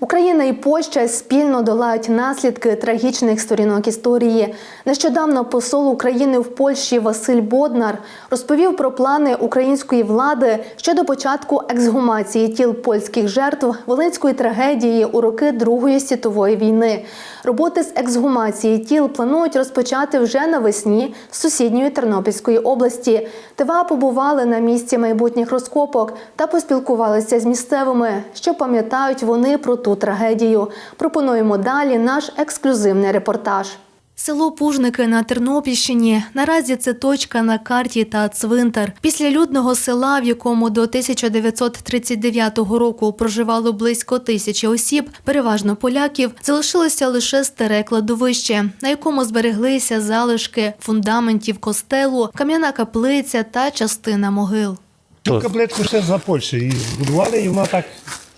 Україна і Польща спільно долають наслідки трагічних сторінок історії. Нещодавно посол України в Польщі Василь Боднар розповів про плани української влади щодо початку ексгумації тіл польських жертв волинської трагедії у роки Другої світової війни. Роботи з ексгумації тіл планують розпочати вже навесні з сусідньої Тернопільської області. ТВА побували на місці майбутніх розкопок та поспілкувалися з місцевими, що пам'ятають вони про ту трагедію. Пропонуємо далі наш ексклюзивний репортаж. Село Пужники на Тернопільщині наразі це точка на карті та цвинтар. Після людного села, в якому до 1939 року проживало близько тисячі осіб, переважно поляків, залишилося лише старе кладовище, на якому збереглися залишки фундаментів костелу, кам'яна каплиця та частина могил. Цю капличку ще за Польщі її збудували, і вона так,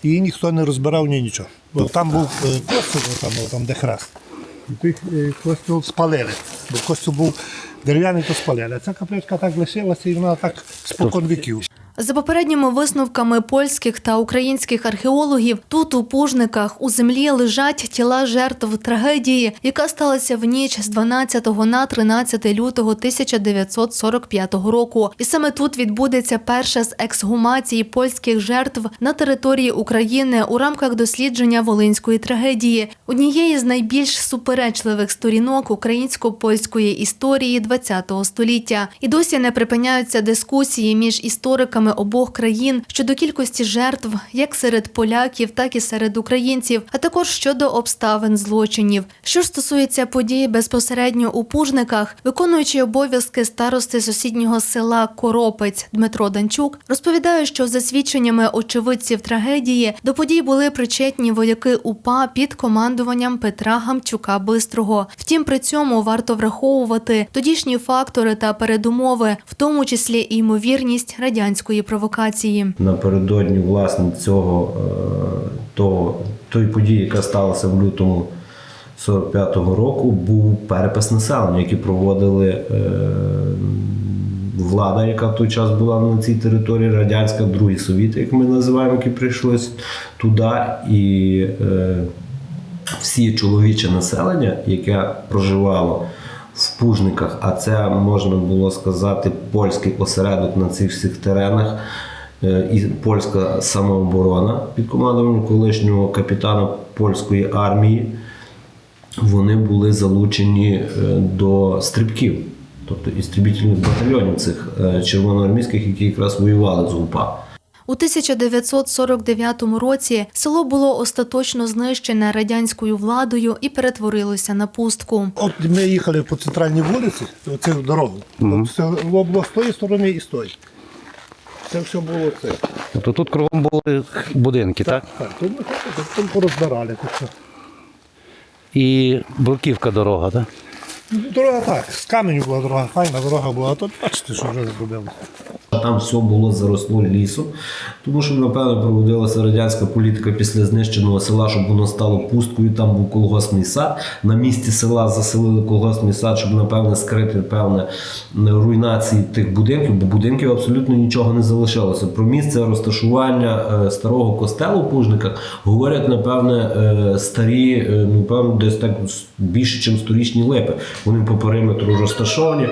її ніхто не розбирав ні нічого. Бо там був е, костюм, там, там де хрест. І той е, костюм спалили. Бо костюм був дерев'яний, то спалили. А ця капличка так лишилася і вона так спокон віків. За попередніми висновками польських та українських археологів, тут у пужниках у землі лежать тіла жертв трагедії, яка сталася в ніч з 12 на 13 лютого 1945 року. І саме тут відбудеться перша з ексгумацій польських жертв на території України у рамках дослідження волинської трагедії, однієї з найбільш суперечливих сторінок українсько-польської історії ХХ століття. І досі не припиняються дискусії між істориками обох країн щодо кількості жертв, як серед поляків, так і серед українців, а також щодо обставин злочинів. Що ж стосується подій безпосередньо у Пужниках, виконуючий обов'язки старости сусіднього села Коропець Дмитро Данчук розповідає, що за свідченнями очевидців трагедії до подій були причетні вояки УПА під командуванням Петра Гамчука Бистрого. Втім, при цьому варто враховувати тодішні фактори та передумови, в тому числі і ймовірність радянської провокації. напередодні власне цього е, того, тої події, яка сталася в лютому 45-го року, був перепис населення, який проводили е, влада, яка в той час була на цій території, радянська, другі совіти, як ми називаємо, які прийшли туди. І е, всі чоловіче населення, яке проживало в Пужниках, а це можна було сказати польський осередок на цих всіх теренах. е, І польська самооборона під командуванням колишнього капітана польської армії, вони були залучені е, до стрибків, тобто істрібітельних батальйонів цих е, червоноармійських, які якраз воювали з УПА. У 1949 році село було остаточно знищене радянською владою і перетворилося на пустку. От ми їхали по центральній вулиці, оцю дорогу. От Село було з тої сторони і з тої. Це все було це. Тобто тут кругом були будинки, так? Так, тут ми тут, тут порозбирали. Тут все. І бруківка дорога, так? Дорога так, з каменю була дорога, файна дорога була, а тут бачите, що вже зробили. Там все було заросло лісом, тому що, напевно, проводилася радянська політика після знищеного села, щоб воно стало пусткою. Там був колгоспний сад. На місці села заселили колгоспний сад, щоб, напевне, скрити певне руйнації тих будинків, бо будинків абсолютно нічого не залишилося. Про місце розташування е, старого костелу у Пужниках говорять, напевне, е, старі, е, ну, певно, десь так більше, ніж сторічні липи. Вони по периметру розташовані.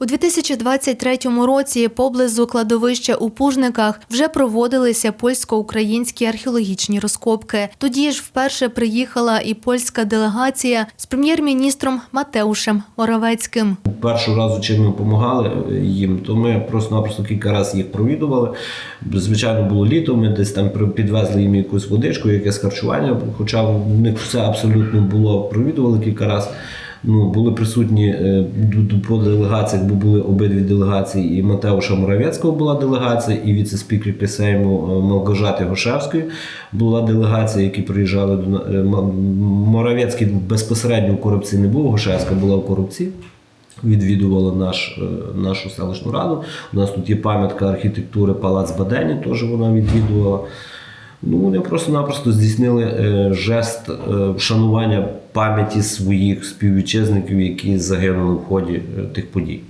У 2023 році поблизу кладовища у Пужниках вже проводилися польсько-українські археологічні розкопки. Тоді ж вперше приїхала і польська делегація з прем'єр-міністром Матеушем Моравецьким. Першого разу, чим ми допомагали їм, то ми просто-напросто кілька разів їх провідували. Звичайно, було літо, ми десь там підвезли їм якусь водичку, якесь харчування, хоча в них все абсолютно було провідували кілька разів. Ну, були присутні е, по делегаціях, бо були обидві делегації. І Матеуша Моравецького була делегація, і віце-спікерки Сейму е, Малгожати Гошевської була делегація, які приїжджали до е, Моравецький безпосередньо в корупції не був, Гошевська була в корупції відвідувала наш, нашу селищну раду. У нас тут є пам'ятка архітектури Палац Бадені, теж вона відвідувала. Ну, вони просто-напросто здійснили е, жест е, вшанування пам'яті своїх співвітчизників, які загинули в ході е, тих подій.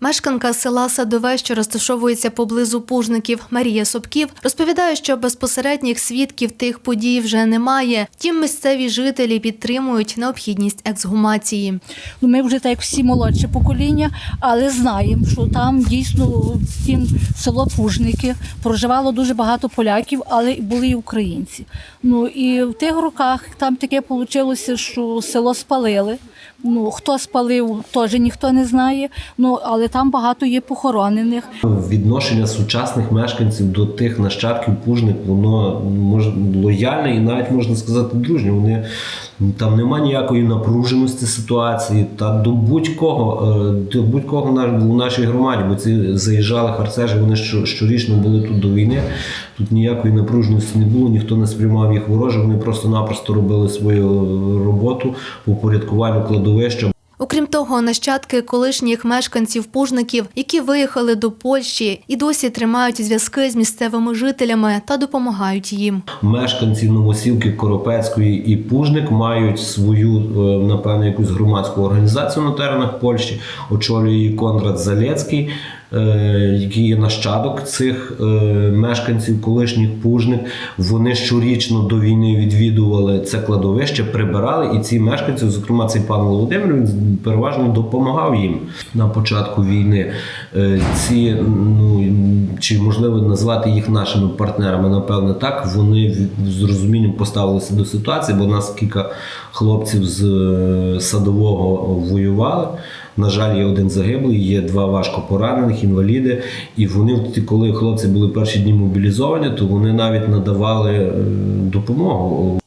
Мешканка села Садове, що розташовується поблизу пужників, Марія Собків, розповідає, що безпосередніх свідків тих подій вже немає. Втім, місцеві жителі підтримують необхідність ексгумації. Ну, ми вже так всі молодше покоління, але знаємо, що там дійсно тім село Пужники проживало дуже багато поляків, але були і українці. Ну і в тих роках там таке вийшло, що село спалили. Ну хто спалив, теж ніхто не знає. Ну але там багато є похоронених. Відношення сучасних мешканців до тих нащадків пужник, воно може лояльне і навіть можна сказати дружнє. Вони там нема ніякої напруженості ситуації. Та до будь-кого, е, до будь-кого в нашій громаді, бо ці заїжджали харцежі, вони що- щорічно були тут до війни. Тут ніякої напруженості не було, ніхто не сприймав їх вороже. Вони просто-напросто робили свою роботу по упорядкуванню кладовища. Окрім того, нащадки колишніх мешканців пужників, які виїхали до Польщі і досі тримають зв'язки з місцевими жителями та допомагають їм. Мешканці Новосілки, Коропецької і Пужник мають свою, е, напевно, якусь громадську організацію на теренах Польщі. Очолює її Конрад Залецький, е, який є нащадок цих е, мешканців колишніх Пужник. Вони щорічно до війни відвідували це кладовище, прибирали, і ці мешканці, зокрема цей пан Володимир, він переважно допомагав їм на початку війни. Е, Ці ну чи можливо назвати їх нашими партнерами, напевне, так. Вони з розумінням поставилися до ситуації, бо у нас кілька хлопців з е, садового воювали. На жаль, є один загиблий, є два важко поранених, інваліди. І вони, коли хлопці були перші дні мобілізовані, то вони навіть надавали е, допомогу.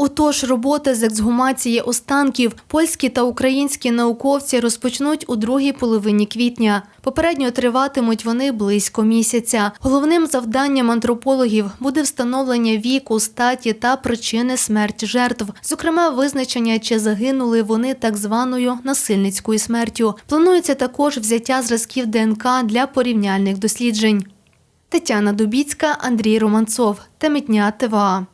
Отож, роботи з ексгумації останків польські та українські науковці розпочнуть у другій половині квітня. Попередньо триватимуть вони близько місяця. Головним завданням антропологів буде встановлення віку, статі та причини смерті жертв, зокрема, визначення, чи загинули вони так званою насильницькою смертю. Планується також взяття зразків ДНК для порівняльних досліджень. Тетяна Дубіцька, Андрій Романцов. Темітня ТВА.